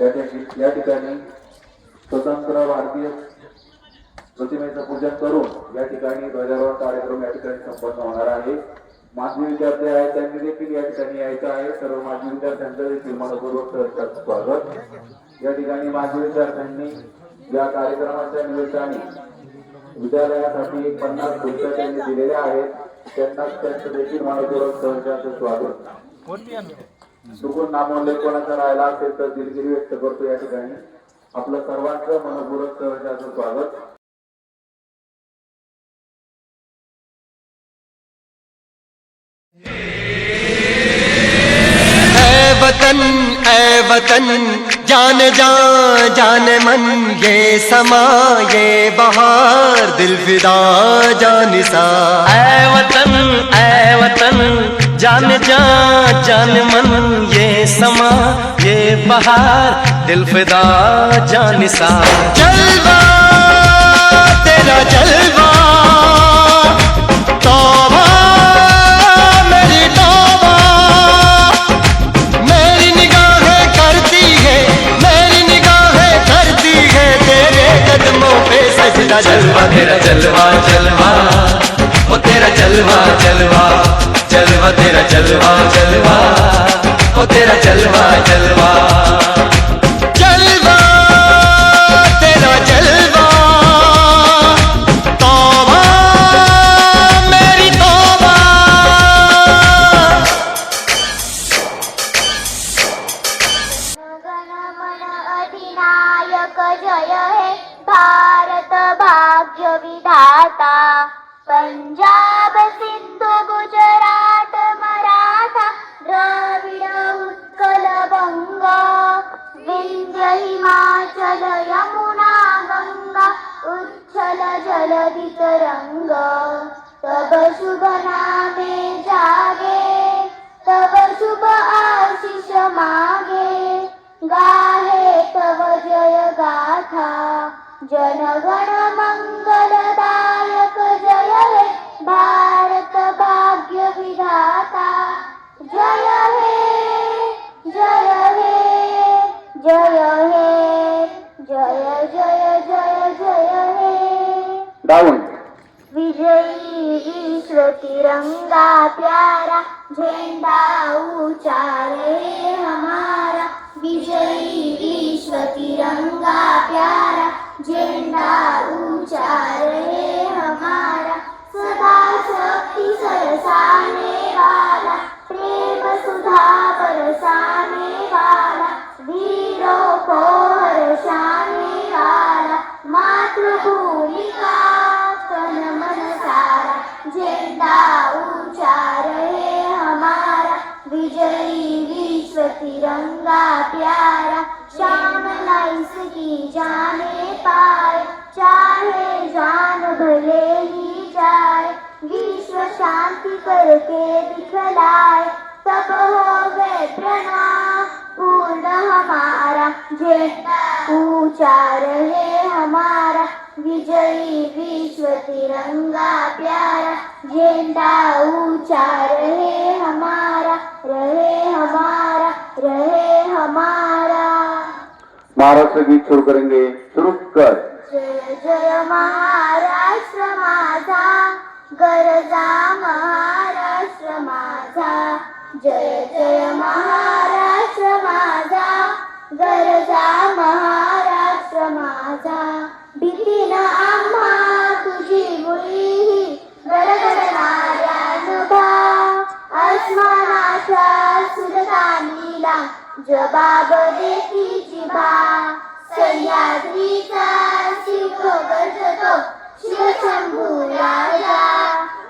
या ठिकाणी स्वतंत्र भारतीय प्रतिमेचं पूजन करून या ठिकाणी ध्वजारोहण कार्यक्रम या ठिकाणी संपन्न होणार आहे. माजी विद्यार्थी आहेत त्यांनी देखील या ठिकाणी यायचं आहे. सर्व माजी विद्यार्थ्यांचं देखील मनपूर्वक स्वागत. या ठिकाणी माजी विद्यार्थ्यांनी या कार्यक्रमाच्या निमित्ताने विद्यालयासाठी एक पन्नास खुर्च्या त्यांनी दिलेल्या आहेत. त्यांना त्यांचं देखील मनपूर्वक सहकार्याचं स्वागत. चुकून नामोल्लेख कोणाचा राहिला असेल तर दिलगिरी व्यक्त करतो या ठिकाणी. आपलं सर्वांचं मनपूर्वक सहर्षाचं स्वागत. वतन ऐ वतन जान जा जान मन ये समा ये बहार दिल फिदा जानिसा ऐ वतन ऐ जान मन ये समा ये बहार दिल फिदा जानिसा। जलवा तेरा जलवा। तेरा जलवा जलवा। वो तेरा जलवा जलवा। जलवा तेरा जलवा। तौबा मेरी तौबा। अधिनायक जय हे भारत भाग्य विधाता। विंध्य हिमाचल यमुना गंगा उच्छल जलधि तरंग तब शुभ नामे जागे तव शुभ आशिष मागे। गाहे तव जय गाथा जनगण मंगलदायक हे विजयी विश्व तिरंगा प्यारा झेंडा ऊंचा हमारा. विजयी विश्व तिरंगा प्यारा झेंडा ऊंचा रे हमारा. सदा शक्ति सरसाने वाला प्रेम सुधा बरसाने ऊंचा रहे हमारा। विजयी विश्व तिरंगा प्यारा। शान लाइस की जाने पाए। चाहे जान भले ही जाए। विश्व शांति करके दिखलाए तब हो गए प्रणाम। पूर्ण हमारा। झंडा ऊंचा रहे हमारा। विजयी विश्व तिरंगा प्यारा झंडा ऊंचा रहे हमारा रहे हमारा। रहे हमारा महाराष्ट्र गीत शुरू करेंगे शुरू कर। जय जय महाराष्ट्र माझा गरजा महाराष्ट्र माझा। जय जय महाराष्ट्र माझा गरजा जबाब देती जिभा सह्याद्रीचा शिव गजतो शिवशंभू राजा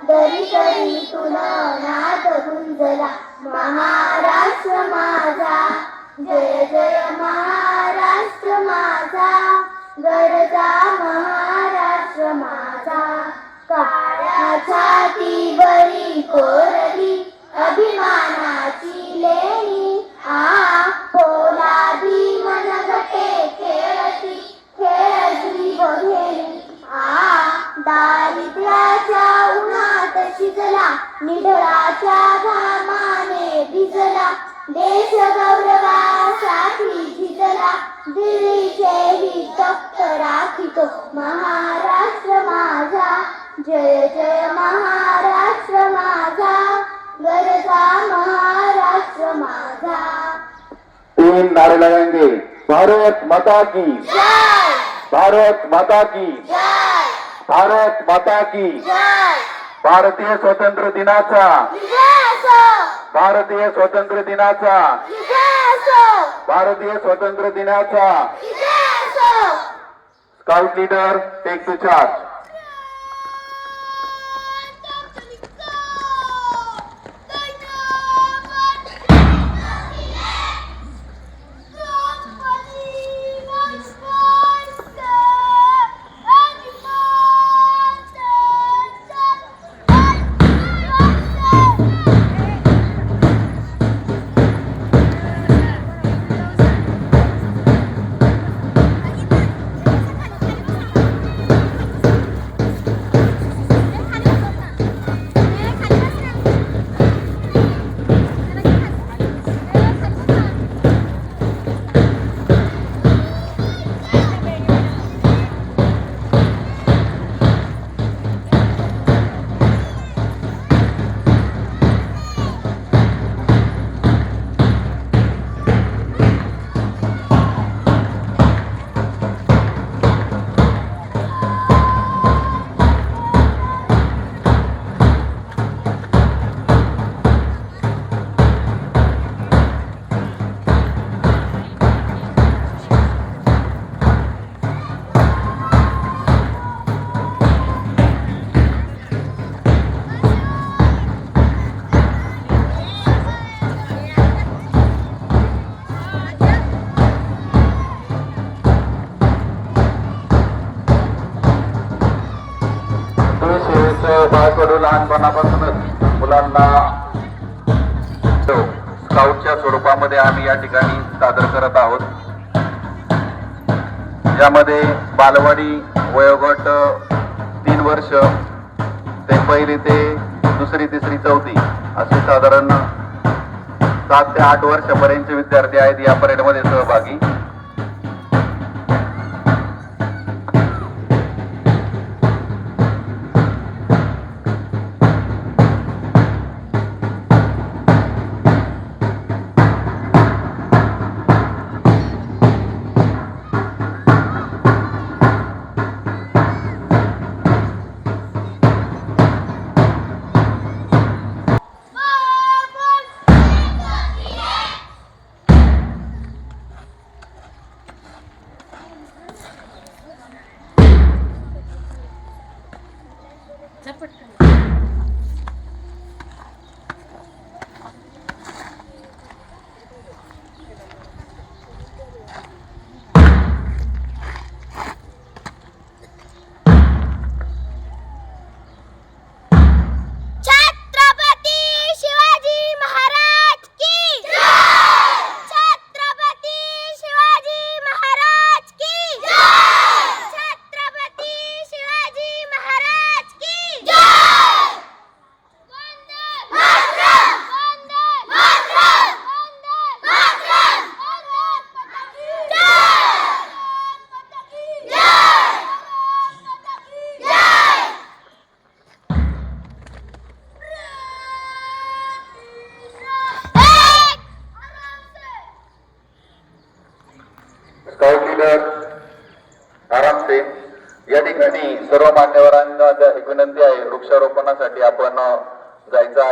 दरी दरी तुला नाद गुंजला महाराष्ट्र माझा जय जय महाराष्ट्र माझा गरजा महाराष्ट्र भिजला निढळाच्या घामाने भिजला. देश गौरवासाठी झिजला दिल्लीचे ही तख्त राखितो महाराष्ट्र माझा जय जय महाराष्ट्र माझा. गरजा महाराष्ट्र माझा. तीन नारे लगाएंगे भारत माता की भारत माता की भारत माता की भारतीय स्वातंत्र्य दिनाचा. भारतीय स्वातंत्र्य दिनाचा. भारतीय स्वातंत्र्य दिनाचा. Scout leader take to charge लहानपणापासूनच मुलांना स्काउटच्या स्वरूपामध्ये आम्ही या ठिकाणी सादर करत आहोत. यामध्ये बालवाडी वयोगट तीन वर्ष ते पहिली ते दुसरी तिसरी चौथी असे साधारण सात ते आठ वर्षापर्यंतचे विद्यार्थी आहेत या परेडमध्ये सहभागी. सर्व मान्यवरांना एक विनंती आहे वृक्षारोपणासाठी आपण जायचं आहे.